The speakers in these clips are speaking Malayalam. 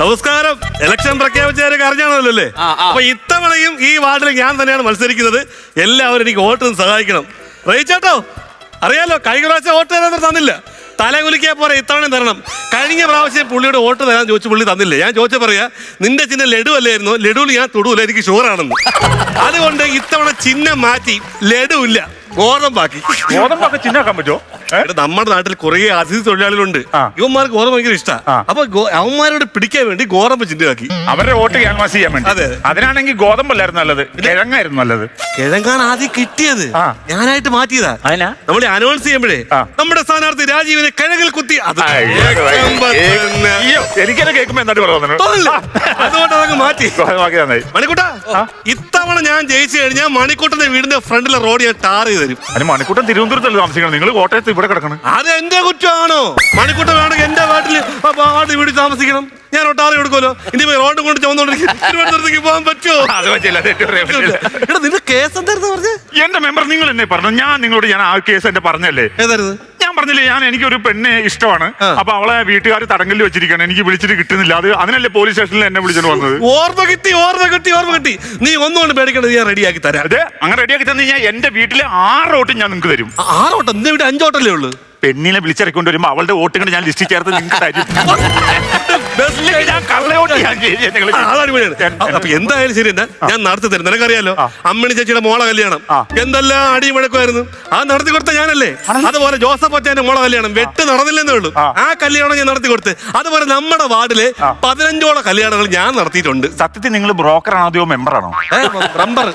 നമസ്കാരം. ഇലക്ഷൻ പ്രഖ്യാപിച്ചവരൊക്കെ അറിഞ്ഞാണല്ലോ അല്ലേ? ആ, ആ. അപ്പൊ ഇത്തവണയും ഈ വാർഡിൽ ഞാൻ തന്നെയാണ് മത്സരിക്കുന്നത്. എല്ലാവരും എനിക്ക് വോട്ടിന് സഹായിക്കണം. റയിച്ചേട്ടോ അറിയാലോ കഴിഞ്ഞ പ്രാവശ്യം വോട്ട് തരാൻ തന്നില്ല. തല കുലിക്കാൻ പോരെ ഇത്തവണ തരണം. കഴിഞ്ഞ പ്രാവശ്യം പുള്ളിയുടെ വോട്ട് തരാൻ ചോദിച്ചു പുള്ളി തന്നില്ല. ഞാൻ ചോദിച്ച പറയാ നിന്റെ ചിഹ്നം ലഡു അല്ലായിരുന്നു? ലഡുവിൽ ഞാൻ തൊടൂല എനിക്ക് ഷുഗറാണെന്ന് അതുകൊണ്ട് ഇത്തവണ ചിഹ്നം മാറ്റി ലഡു ഇല്ല ഗോതമ്പാക്കി ഗോതമ്പൊക്കെ ചിന്നാക്കാൻ പറ്റുമോ ഏ? എടാ, നമ്മുടെ നാട്ടിൽ കുറെ അതിഥി തൊഴിലാളികളുണ്ട് ആ. ഇവന്മാർക്ക് ഗോതമ്പ് ഭയങ്കര ഇഷ്ടമാണ് ആ. അപ്പൊ ഗോ- അവന്മാരോട് പിടിക്കാൻ വേണ്ടി ഗോതമ്പ് ചിന്തയാക്കി അവരുടെ വോട്ട് ക്യാൻവാസ് ചെയ്യാൻ വേണ്ടി അതെ. അതിനാണെങ്കിൽ ഗോതമ്പല്ലായിരുന്നു നല്ലത് കിഴങ്ങായിരുന്നു നല്ലത് കിഴങ്ങാണ് ആദ്യം കിട്ടിയത് ആ. ഞാനായിട്ട് മാറ്റിയതാ അതിനാ? നമ്മൾ അനൗൺസ് ചെയ്യുമ്പോഴേ ആ. നമ്മുടെ സ്ഥാനാർത്ഥി രാജീവിനെ കിഴങ്ങിൽ കുത്തി അത് തന്നെ അയ്യോ, എനിക്കത് കേൾക്കുമ്പോ തോന്നില്ല. അതുകൊണ്ട് അതങ്ങ് മാറ്റി ഗോതമ്പാക്കി നന്നായി മണിക്കൂട്ട ഇത്തവണ ഞാൻ ജയിച്ചു കഴിഞ്ഞാൽ മണിക്കൂട്ടന്റെ വീടിന്റെ ഫ്രണ്ടിലെ റോഡ് ഞാൻ ടാർ ചെയ്ത് തരും അതിന് മണിക്കൂട്ടം തിരുവനന്തപുരത്തല്ല താമസിക്കണം? നിങ്ങൾ കോട്ടയത്ത് ഇവിടെ കിടക്കണം. അത് എന്റെ കുറ്റമാണോ? മണിക്കൂട്ടം വേണമെങ്കിൽ എന്റെ വീട്ടിൽ വാർഡ് വീട്ടിൽ താമസിക്കണം. ഞാൻ ഒട്ടാറി കൊടുക്കുമല്ലോ ഇനി പോയി റോഡ് കൊണ്ട് ചുമന്നുകൊണ്ടിരിക്കും. പോകാൻ പറ്റുമോ? അത് പറ്റില്ല നിന്റെ കേസ് എന്തായിരുന്നു പറഞ്ഞേ? എന്റെ മെമ്പർ നിങ്ങൾ എന്നെ പറഞ്ഞു. ഞാൻ നിങ്ങളോട് ഞാൻ ആ കേസ് എന്നെ പറഞ്ഞല്ലേ? ഏതായിരുന്നു? പറഞ്ഞില്ലേ ഞാൻ എനിക്ക് ഒരു പെണ്ണെ ഇഷ്ടമാണ്. അപ്പൊ അവളെ വീട്ടുകാർ തടങ്കലിൽ വെച്ചിരിക്കുകയാണ്. എനിക്ക് വിളിച്ചിട്ട് കിട്ടുന്നില്ല. അത് അതിനല്ലേ പോലീസ് സ്റ്റേഷനിൽ എന്നെ വിളിച്ചിട്ട് വന്നത്? ഓർമ്മ കിട്ടി ഓർമ്മ കിട്ടി ഓർമ്മ കിട്ടി. നീ ഒന്നുകൊണ്ട് പേടിക്കേണ്ടത് ഞാൻ റെഡിയാക്കി തരാം. അതെ അങ്ങനെ റെഡിയാക്കി തന്നു കഴിഞ്ഞാൽ എന്റെ വീട്ടിലെ ആറ് വോട്ടും ഞാൻ നിങ്ങൾക്ക് തരും. ആറോട്ടം നിന്റെ വീട്ടിൽ അഞ്ചോട്ടല്ലേ ഉള്ളൂ? പെണ്ണിനെ വിളിച്ചിറക്കൊണ്ട് വരുമ്പോ അവളുടെ വോട്ടുകൾ ഞാൻ ലിസ്റ്റ് ചേർത്ത് നിങ്ങൾക്ക് തരും. ഇല്ലെങ്കിൽ ഞാൻ വോട്ട്. നിങ്ങൾ ആ, അത് അടിപൊളിയാണ്. അപ്പൊ എന്തായാലും ശരി എന്നാ ഞാൻ നടത്തി തരും. നിനക്കറിയാലോ? അമ്മണി ചേച്ചിയുടെ മോളെ കല്യാണം. ആ. എന്തെല്ലാം അടിയും വഴക്കുമായിരുന്നു ആ നടത്തി കൊടുത്ത ഞാനല്ലേ? അതുപോലെ ജോസഫ് അച്ചാന്റെ മോളെ കല്യാണം വെട്ട് നടന്നില്ലെന്നേ ഉള്ളൂ. ആ. കല്യാണം ഞാൻ നടത്തി കൊടുത്ത്. അതുപോലെ നമ്മുടെ വാർഡിലെ പതിനഞ്ചോളം കല്യാണങ്ങൾ ഞാൻ നടത്തിയിട്ടുണ്ട്. സത്യത്തിൽ നിങ്ങൾ ബ്രോക്കറാണോ ആണോ മെമ്പറാണോ മെമ്പർ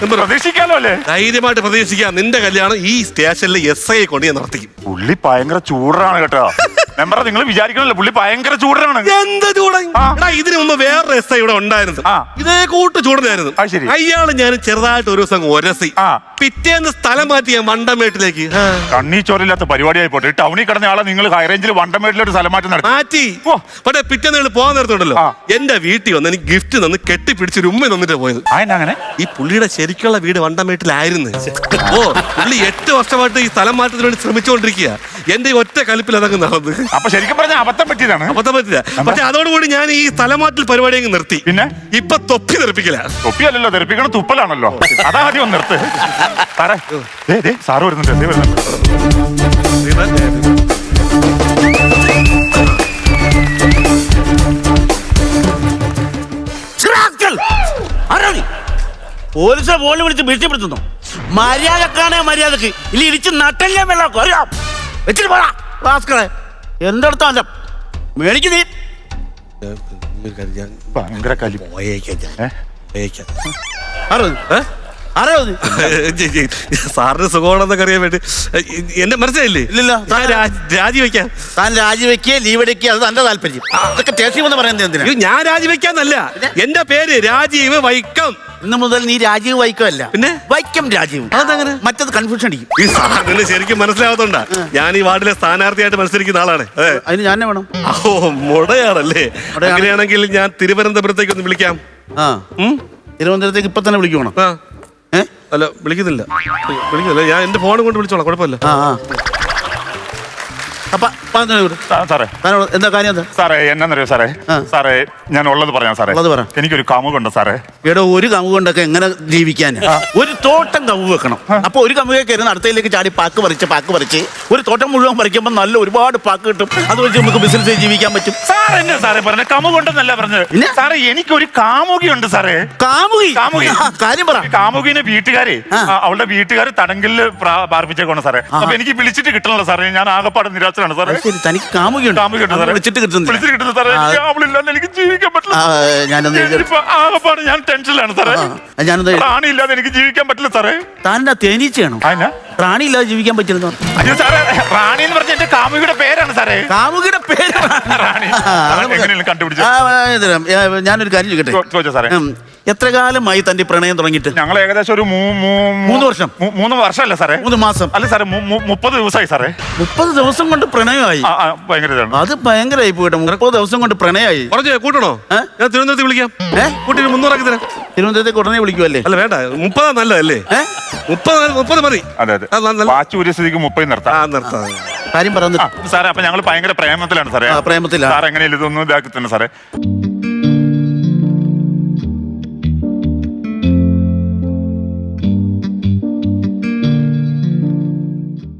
മെമ്പർ പ്രതീക്ഷിക്കാലോ അല്ലേ? ധൈര്യമായിട്ട് പ്രതീക്ഷിക്കാം. നിന്റെ കല്യാണം ഈ സ്റ്റേഷനിലെ എസ് ഐ കൊണ്ട് ഞാൻ നടത്തിക്കും. പുള്ളി ഭയങ്കര ചൂടാണ് കേട്ടോ. മെമ്പറ നിങ്ങൾ വിചാരിക്കണല്ലോ പുള്ളി ഭയങ്കര ചൂടനാണ്. എന്ത് ചൂടൻ ഇതിന് എടാ ഇതിനു മുമ്പ് വേറൊരു എസ് ഐ ഇവിടെ ഉണ്ടായിരുന്നു. ആ. ഇതേ കൂട്ട് ചൂടനായിരുന്നു. അത് ശരി. അയാൾ ഞാൻ ചെറുതായിട്ട് ഒരു ദിവസം ഒരസി. ആ. പിറ്റേന്ന് സ്ഥലം മാറ്റി ഞാൻ മണ്ടമേട്ടിലേക്ക് ആ. കണ്ണീ ചോരില്ലാത്ത പരിപാടിയായി പോട്ടെ. ടൗണിൽ കിടന്ന ആളെ നിങ്ങൾ ഹൈറേഞ്ചിൽ വണ്ടമേട്ടിലൊരു സ്ഥലം മാറ്റം നടത്തി. മാറ്റി. ഓ. പക്ഷെ പിറ്റേന്ന് നിങ്ങൾ പോകാൻ നേരത്തുണ്ടല്ലോ. ആ. എന്റെ വീട്ടിൽ വന്ന് എനിക്ക് ഗിഫ്റ്റ് തന്ന് കെട്ടിപ്പിടിച്ച് ഒരു ഉമ്മ തന്നിട്ട് പോയത്. അങ്ങനെ? ഈ പുള്ളിയുടെ ശരിക്കുള്ള വീട് വണ്ടമേട്ടിലായിരുന്നു. ഓ പുള്ളി എട്ട് വർഷമായിട്ട് ഈ സ്ഥലം മാറ്റത്തിന് വേണ്ടി ശ്രമിച്ചുകൊണ്ടിരിക്കുക എന്റെ ഈ ഒറ്റ കലിപ്പിൽ അതങ്ങ് നടന്ന് അപ്പൊ ശരിക്കും പറഞ്ഞ അബദ്ധം പറ്റിയതാണ്. അബദ്ധം പറ്റില്ല പക്ഷെ അതോടുകൂടി ഞാൻ ഈ സ്ഥലമാറ്റൽ പരിപാടി അങ്ങ് നിർത്തി. പിന്നെ? ഇപ്പൊ തൊപ്പി തെറിപ്പിക്കില്ല തൊപ്പി അല്ലല്ലോ തെറിപ്പിക്കണ തുപ്പലാണല്ലോ. അതാ ആദ്യം ഒന്ന് നിർത്ത്. സാറേ ദേ, ദേ, സാറ് വരുന്നുണ്ട് ദേ വരുന്നുണ്ട്. റാസ്കൽ! ആരാ നീ? പോലീസിനെ ഫോണിൽ വിളിച്ച് ഭീഷണിപ്പെടുത്തുന്നു. മര്യാദക്കാണേ മര്യാദയ്ക്ക്. ഇല്ല ഇടിച്ച് നട്ടല്ലേ വെള്ളാക്കും. അറിയാം. വെച്ചിട്ട് പോടാ. റാസ്കളെ എന്തെടുത്താ അല്ല മേടിക്ക് നീ. ഭയങ്കര കലി? സാറിന് സുഖമാണെന്നൊക്കെ അറിയാൻ വേണ്ടി. എന്റെ മനസ്സിലായില്ലേ? ഇല്ലില്ല. രാജിവെക്കാൻ രാജി- രാജിവെക്കാം താൻ രാജിവെക്കുക ലീവ് എടുക്കുക അത് തന്റെ താല്പര്യം. അതൊക്കെ സ്റ്റേഷനിൽ വന്ന് പറയുന്നത് എന്തിനാ? ഞാൻ രാജിവെക്കാന്നല്ല. എന്റെ പേര് രാജീവ് വൈക്കം. ഇന്ന് മുതൽ നീ രാജീവ് വൈക്കമല്ല. പിന്നെ? വൈക്കം രാജീവ്. അതങ്ങനെ? മറ്റത് കൺഫ്യൂഷൻ അടിക്കും. ഈ സാറിന് ശരിക്കും മനസ്സിലാവാത്തോണ്ടാ. ഞാൻ ഈ വാർഡിലെ സ്ഥാനാർത്ഥിയായിട്ട് മത്സരിക്കുന്ന ആളാണ്. അതെ. അതിന് ഞാൻ വേണം? ഓ മുടയാണല്ലേ. മുടയാണ്. അങ്ങനെയാണെങ്കിൽ ഞാൻ തിരുവനന്തപുരത്തേക്ക് ഒന്ന് വിളിക്കാം. ആ. ഉം? തിരുവനന്തപുരത്തേക്ക് ഇപ്പൊ തന്നെ വിളിക്കണം ഏ? അല്ല വിളിക്കുന്നില്ല. വിളിക്കുന്നില്ല. ഞാൻ എന്റെ ഫോൺ കൊണ്ട് വിളിച്ചോളാം. കുഴപ്പമില്ല. ആ ആ. സാറേ. എന്താ കാര്യം സാറേ എന്നാന്നറിയോ സാറേ. സാറേ ഞാൻ ഉള്ളത് പറയാം സാറേ. ഉള്ളത് പറ. എനിക്കൊരു കമുകുണ്ട് സാറേ. ഇവിടെ ഒരു കമുകൊണ്ടൊക്കെ കൊണ്ടൊക്കെ എങ്ങനെ ജീവിക്കാൻ? ഒരു തോട്ടം കവ് വെക്കണം. അപ്പൊ ഒരു കമുകെ കയറുന്ന അടുത്തയിലേക്ക് ചാടി പാക്ക് പറിച്ച് പാക്ക് പറിച്ച്. ഒരു തോട്ടം മുഴുവൻ പറിക്കുമ്പോൾ നല്ല ഒരുപാട് പാക്ക് കിട്ടും. അത് വെച്ച് നമുക്ക് ബിസിനസ് ജീവിക്കാൻ പറ്റും. സാർ എന്നെ സാറേ പറഞ്ഞ? കാമുകുണ്ടെന്നല്ല പറഞ്ഞത്? പിന്നെ? സാറേ എനിക്കൊരു കാമുകിയുണ്ട് സാറേ. കാമുകി? കാമുകി. കാര്യം പറ. കാമുകിനെ വീട്ടുകാരെ അവളുടെ വീട്ടുകാർ തടങ്കലിൽ പാർപ്പിച്ചേക്കാണ് സാറേ. അപ്പൊ എനിക്ക് വിളിച്ചിട്ട് കിട്ടണല്ലോ സാറേ. ഞാൻ ആകപ്പാട് നിരാശനാണ് സാറേ. അത് ശരി തനിക്ക് കാമുകിയുണ്ട്. കാമുകിയുണ്ട് അത് സാറേ. വിളിച്ചിട്ട് കിട്ടുന്നില്ല. വിളിച്ചിട്ട് കിട്ടുന്നു സാറേ. എനിക്ക് അവളില്ലാതെ എനിക്ക് ജീവിക്കാൻ പറ്റില്ല. ആ, ഞാനൊന്ന് എഴുതി- ആകപ്പാട് ഞാൻ ടെൻഷനിലാണ് സാറേ. ആ, ഞാനൊന്ന് എഴുതി- റാണി എനിക്ക് ജീവിക്കാൻ പറ്റില്ല സാറേ. താനെന്താ തേനീച്ചയാണോ അതിനാ പ്രാണി ഇല്ലാതെ ജീവിക്കാൻ പറ്റില്ലെന്ന് പറഞ്ഞു അയ്യോ സാറേ റാണി എന്ന് പറഞ്ഞ എന്റെ കാമുകിയുടെ പേരാണ് സാറേ. കാമുകിയുടെ പേര് റാണി. ആ, ആ, ഇത്, ആ, ഞാനൊരു കാര്യം ചോദിക്കട്ടെ? ചോ- ചോദിച്ചോ സാറേ. ഉം, എത്ര കാലമായി തന്റെ പ്രണയം തുടങ്ങിയിട്ട്? ഞങ്ങൾ ഏകദേശം ഒരു മൂ- മൂ- മൂന്ന് വർഷം. മൂ- മൂന്ന് വർഷമല്ല സാറേ? മൂന്ന് മാസം. അല്ല സാറേ മു- മു- മുപ്പത് ദിവസമായി സാറേ. മുപ്പത് ദിവസം കൊണ്ട് പ്രണയമായി? ആ, ആ, ഭയങ്കര ഇതാണ്. അത് ഭയങ്കരമായി പോയിട്ട് മുപ്പത് ദിവസം കൊണ്ട് പ്രണയമായി. പറഞ്ഞേ കൂട്ടണോ? ഏ? ഞാൻ തിരുവനന്തപുരത്ത് വിളിക്കാം. ഏ? കൂട്ടി ഒരു മുന്നൂറാക്കി തരാം. തിരുവനന്തപുരത്തേക്ക് ഉടനെ വിളിക്കുമല്ലേ അല്ല വേണ്ട. മുപ്പതാ നല്ലതല്ലേ? ഏ? മുപ്പത് മുപ്പത് മതി. അതെ അതെ. ആ, നല്ല- വാച്ച് ഒരു സ്ഥിതിക്ക് മുപ്പത് നിർത്താം. ആ നിർത്താം. കാര്യം ആ, പറയുന്നത് സാറേ അപ്പൊ ഞങ്ങൾ ഭയങ്കര പ്രേമത്തിലാണ് സാറേ. ആ, പ്രേമത്തിലാ. സാർ എങ്ങനെയല്ല ഇതൊന്നും ഇതാക്കി തന്നെ സാറേ.